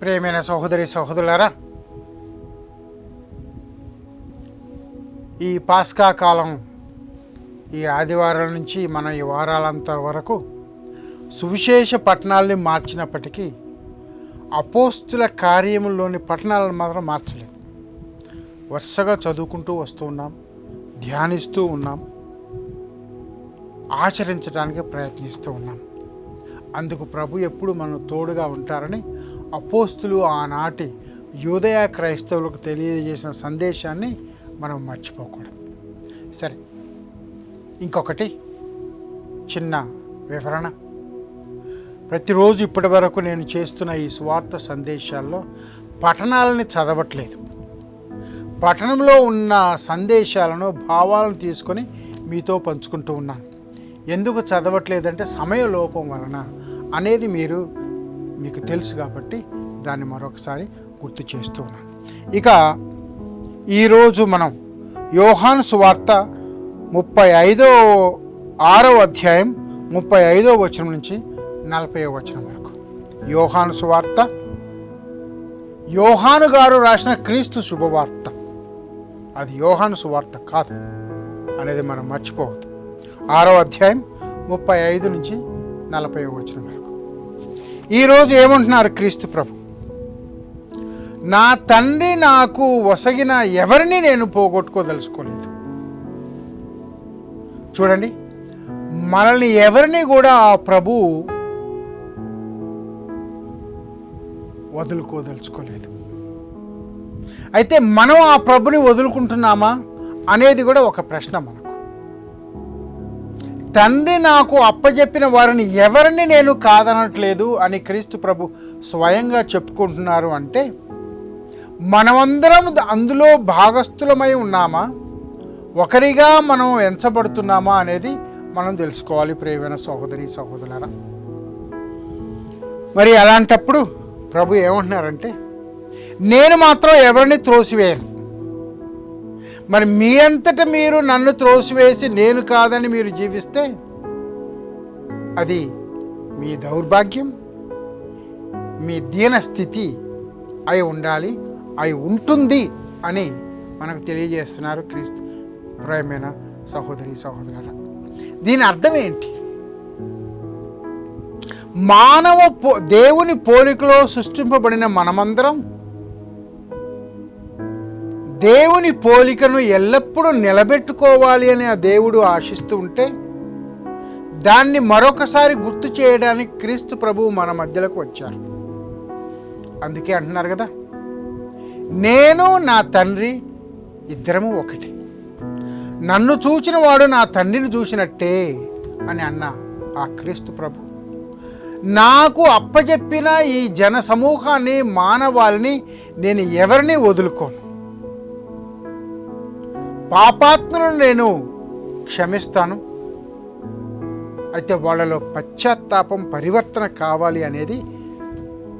ప్రేమైన సహోదరి సహోదరులారా ఈ పాస్కా కాలం ఈ ఆదివారాల నుంచి మన ఈ వారాలంత వరకు సువిశేష పట్టణాలని మార్చినప్పటికీ అపోస్తుల కార్యముల్లోని పట్టణాలను మాత్రం మార్చలేదు. వరుసగా చదువుకుంటూ వస్తూ ఉన్నాం ధ్యానిస్తూ ఉన్నాం ఆచరించడానికి ప్రయత్నిస్తూ ఉన్నాం. అందుకు ప్రభు ఎప్పుడు మనం తోడుగా ఉంటారని అపోస్తులు ఆనాటి యూదయ క్రైస్తవులకు తెలియజేసిన సందేశాన్ని మనం మర్చిపోకూడదు. సరే ఇంకొకటి చిన్న వివరణ. ప్రతిరోజు ఇప్పటి వరకు నేను చేస్తున్న ఈ స్వార్థ సందేశాల్లో పఠనాలని చదవట్లేదు. పఠనంలో ఉన్న సందేశాలను భావాలను తీసుకొని మీతో పంచుకుంటూ ఉన్నాను. ఎందుకు చదవట్లేదంటే సమయ లోపం వలన అనేది మీరు మీకు తెలుసు కాబట్టి దాన్ని మరొకసారి గుర్తు చేస్తూ ఉన్నాను. ఇక ఈరోజు మనం యోహాను సువార్త ముప్పై ఐదో ఆరో అధ్యాయం ముప్పై ఐదో వచనం నుంచి నలభై వచనం వరకు. యోహాను సువార్త యోహాను గారు రాసిన క్రీస్తు శుభవార్త. అది యోహాను సువార్త కాదు అనేది మనం మర్చిపోవద్దు. ఆరో అధ్యాయం ముప్పై ఐదు నుంచి నలభై వచనం వరకు. ఈరోజు ఏమంటున్నారు క్రీస్తు ప్రభు? నా తండ్రి నాకు వసగిన ఎవరిని నేను పోగొట్టుకోదలుచుకోలేదు. చూడండి మనల్ని ఎవరిని కూడా ఆ ప్రభు వదులుకోదలుచుకోలేదు. అయితే మనం ఆ ప్రభుని వదులుకుంటున్నామా అనేది కూడా ఒక ప్రశ్న మనకు. తండ్రి నాకు అప్పజెప్పిన వారిని ఎవరిని నేను కాదనట్లేదు అని క్రీస్తు ప్రభు స్వయంగా చెప్పుకుంటున్నారు అంటే మనమందరం అందులో భాగస్థులమై ఉన్నామా? ఒకరిగా మనం ఎంచబడుతున్నామా అనేది మనం తెలుసుకోవాలి ప్రియమైన సహోదరి సహోదరులరా. మరి అలాంటప్పుడు ప్రభు ఏమంటున్నారంటే నేను మాత్రం ఎవరిని త్రోసివేయను. మరి మీ అంతట మీరు నన్ను త్రోసివేసి నేను కాదని మీరు జీవిస్తే అది మీ దౌర్భాగ్యం మీ దీనస్థితి అయి ఉండాలి అయి ఉంటుంది అని మనకు తెలియజేస్తున్నారు క్రీస్తు. ప్రేమైన సహోదరి సహోదరుల దీని అర్థం ఏంటి? మానవ పో దేవుని పోలికలో సృష్టింపబడిన మనమందరం దేవుని పోలికను ఎల్లప్పుడూ నిలబెట్టుకోవాలి అని ఆ దేవుడు ఆశిస్తూ ఉంటే దాన్ని మరొకసారి గుర్తు చేయడానికి క్రీస్తు ప్రభువు మన మధ్యలోకి వచ్చారు. అందుకే అంటున్నారు కదా నేను నా తండ్రి ఇద్దరము ఒకటి. నన్ను చూచిన వాడు నా తండ్రిని చూసినట్టే అని అన్న ఆ క్రీస్తు ప్రభు. నాకు అప్పచెప్పిన ఈ జన సమూహాన్ని మానవాళిని నేను ఎవరిని వదులుకోను? పాపాత్మలను నేను క్షమిస్తాను. అయితే వాళ్ళలో పశ్చాత్తాపం పరివర్తన కావాలి అనేది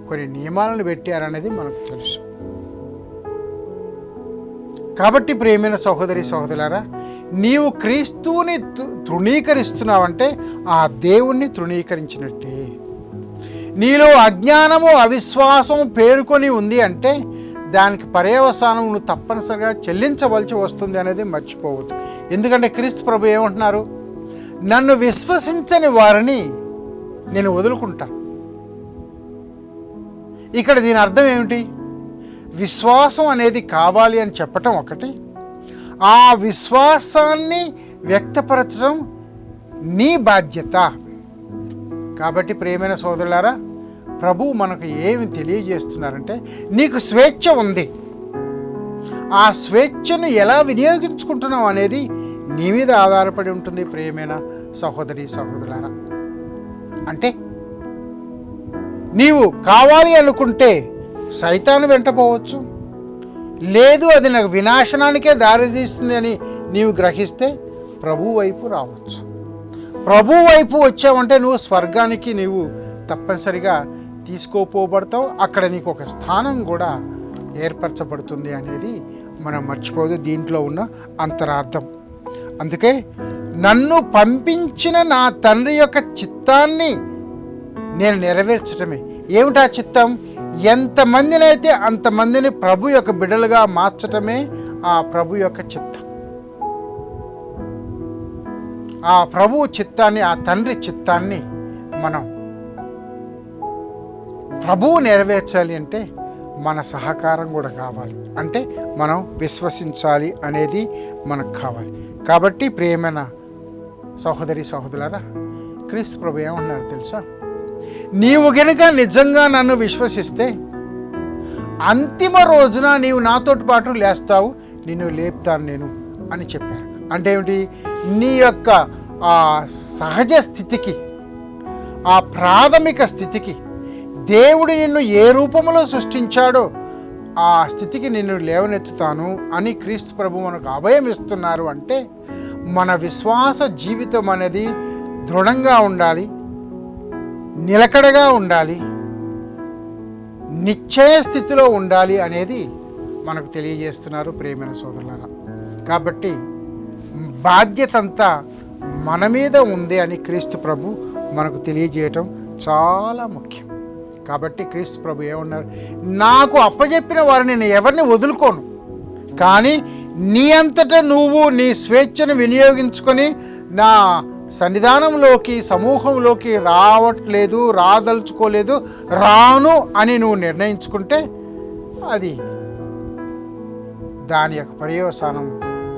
కొన్ని నియమాలను పెట్టారనేది మనకు తెలుసు. కాబట్టి ప్రేమైన సహోదరి సహోదరులారా నీవు క్రీస్తువుని తృణీకరిస్తున్నావంటే ఆ దేవుణ్ణి తృణీకరించినట్టే. నీలో అజ్ఞానము అవిశ్వాసం పేరుకొని ఉంది అంటే దానికి పర్యవసానం నువ్వు తప్పనిసరిగా చెల్లించవలసి వస్తుంది అనేది మర్చిపోవద్దు. ఎందుకంటే క్రీస్తు ప్రభు ఏమంటున్నారు? నన్ను విశ్వసించని వారిని నేను వదులుకుంటా. ఇక్కడ దీని అర్థం ఏమిటి? విశ్వాసం అనేది కావాలి అని చెప్పటం ఒకటి. ఆ విశ్వాసాన్ని వ్యక్తపరచడం నీ బాధ్యత. కాబట్టి ప్రియమైన సోదరులారా ప్రభు మనకు ఏమి తెలియజేస్తున్నారంటే నీకు స్వేచ్ఛ ఉంది. ఆ స్వేచ్ఛను ఎలా వినియోగించుకుంటున్నావు అనేది నీ మీద ఆధారపడి ఉంటుంది ప్రియమైన సహోదరి సహోదరులారా. అంటే నీవు కావాలి అనుకుంటే సైతాను వెంటపోవచ్చు లేదు అది నాకు వినాశనానికే దారితీస్తుంది అని నీవు గ్రహిస్తే ప్రభు వైపు రావచ్చు. ప్రభు వైపు వచ్చావంటే నువ్వు స్వర్గానికి నీవు తప్పనిసరిగా తీసుకోపోబడతావు అక్కడ నీకు ఒక స్థానం కూడా ఏర్పరచబడుతుంది అనేది మనం మర్చిపోదు దీంట్లో ఉన్న అంతరార్థం. అందుకే నన్ను పంపించిన నా తండ్రి యొక్క చిత్తాన్ని నేను నెరవేర్చటమే. ఏమిటా చిత్తం? ఎంతమందినైతే అంతమందిని ప్రభు యొక్క బిడ్డలుగా మార్చటమే ఆ ప్రభు యొక్క చిత్తం. ఆ ప్రభు చిత్తాన్ని ఆ తండ్రి చిత్తాన్ని మనం ప్రభువు నెరవేర్చాలి అంటే మన సహకారం కూడా కావాలి. అంటే మనం విశ్వసించాలి అనేది మనకు కావాలి. కాబట్టి ప్రేమైన సహోదరి సహోదరులరా క్రీస్తు ప్రభు ఏమన్నారు తెలుసా? నీవు గనుక నిజంగా నన్ను విశ్వసిస్తే అంతిమ రోజున నీవు నాతోటి పాటు లేస్తావు నిన్ను లేపుతాను నేను అని చెప్పారు. అంటే ఏమిటి? నీ యొక్క ఆ సహజ స్థితికి ఆ ప్రాథమిక స్థితికి దేవుడు నిన్ను ఏ రూపంలో సృష్టించాడో ఆ స్థితికి నిన్ను లేవనెత్తుతాను అని క్రీస్తు ప్రభు మనకు అభయం ఇస్తున్నారు అంటే మన విశ్వాస జీవితం అనేది దృఢంగా ఉండాలి నిలకడగా ఉండాలి నిశ్చయ స్థితిలో ఉండాలి అనేది మనకు తెలియజేస్తున్నారు ప్రేమైన సోదరులారా. కాబట్టి బాధ్యత అంతా మన మీద ఉంది అని క్రీస్తు ప్రభు మనకు తెలియజేయటం చాలా ముఖ్యం. కాబట్టి క్రీస్తు ప్రభు ఏమన్నారు? నాకు అప్పజెప్పిన వారిని నేను ఎవరిని వదులుకోను. కానీ నీ అంతటా నువ్వు నీ స్వేచ్ఛను వినియోగించుకొని నా సన్నిధానంలోకి సమూహంలోకి రావట్లేదు రాదలుచుకోలేదు రాను అని నువ్వు నిర్ణయించుకుంటే అది దాని యొక్క పర్యవసానం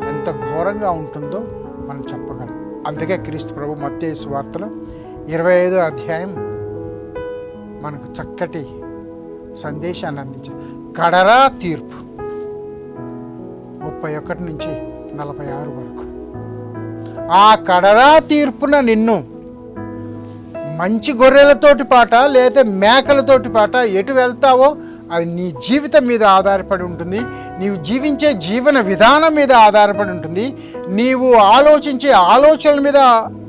ఎంత ఘోరంగా ఉంటుందో మనం చెప్పగలం. అందుకే క్రీస్తు ప్రభు మత్తయి వార్తలు ఇరవై ఐదో అధ్యాయం మనకు చక్కటి సందేశాన్ని అందించారు కడరా తీర్పు. ముప్పై ఒకటి నుంచి నలభై ఆరు వరకు. ఆ కడరా తీర్పున నిన్ను మంచి గొర్రెలతోటి పాట లేదా మేకలతోటి పాట ఎటు వెళ్తావో అది నీ జీవితం మీద ఆధారపడి ఉంటుంది. నీవు జీవించే జీవన విధానం మీద ఆధారపడి ఉంటుంది. నీవు ఆలోచించే ఆలోచనల మీద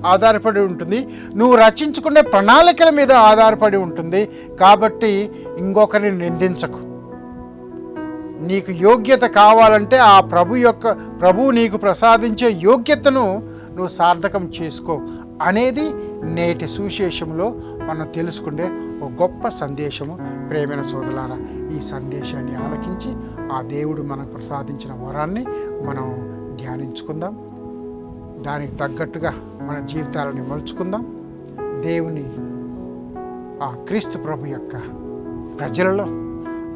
ఆధారపడి ఉంటుంది. నువ్వు రచించుకునే ప్రణాళికల మీద ఆధారపడి ఉంటుంది. కాబట్టి ఇంకొకరిని నిందించకు. నీకు యోగ్యత కావాలంటే ఆ ప్రభు యొక్క ప్రభువు నీకు ప్రసాదించే యోగ్యతను నువ్వు సార్థకం చేసుకో. అనేది నేటి సువిశేషంలో మనం తెలుసుకునే ఒక గొప్ప సందేశము. ప్రేమైన సోదరులారా ఈ సందేశాన్ని ఆలకించి ఆ దేవుడు మనకు ప్రసాదించిన వరాన్ని మనం ధ్యానించుకుందాం. దానికి తగ్గట్టుగా మన జీవితాలని మలుచుకుందాం. దేవుని ఆ క్రీస్తు ప్రభు యొక్క ప్రజలలో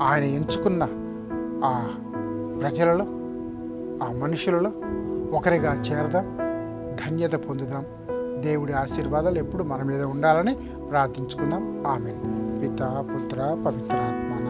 ఆయన ఎంచుకున్న ఆ ప్రజలలో ఆ మనుషులలో ఒకరిగా చేరదాం ధన్యత పొందుదాం. దేవుడి ఆశీర్వాదాలు ఎప్పుడు మన మీద ఉండాలని ప్రార్థించుకుందాం. ఆమె పిత పుత్ర పవిత్రాత్మ.